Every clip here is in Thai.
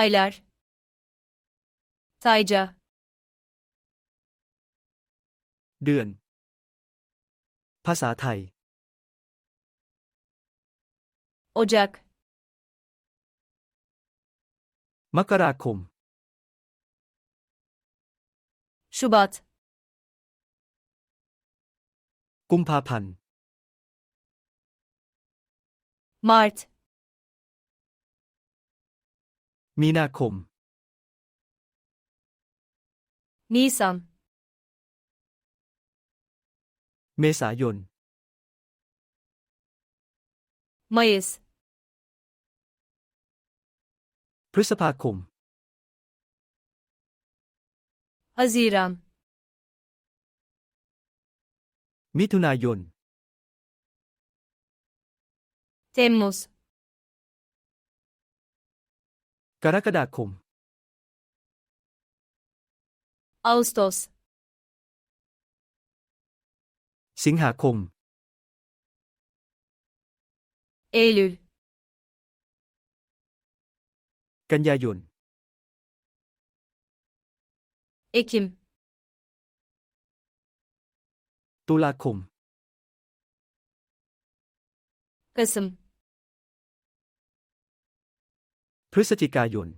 aylar Tayca เดือน ภาษาไทย Ocak มกราคม Şubat กุมภาพันธ์ Mart มีนาคม Nisan เมษายน Mayıs พฤษภาคม Haziran มิถุนายน Temmuz กรกฎาคม Ağustos สิงหาคม Eylül กันยายน Ekim ตุลาคม Kasım พฤศจิกายน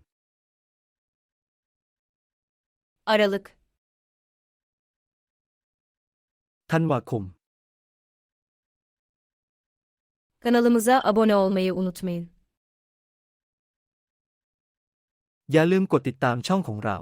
Aralık ธันวาคม Kanalımıza abone olmayı unutmayın. อย่าลืมกดติดตามช่องของเรา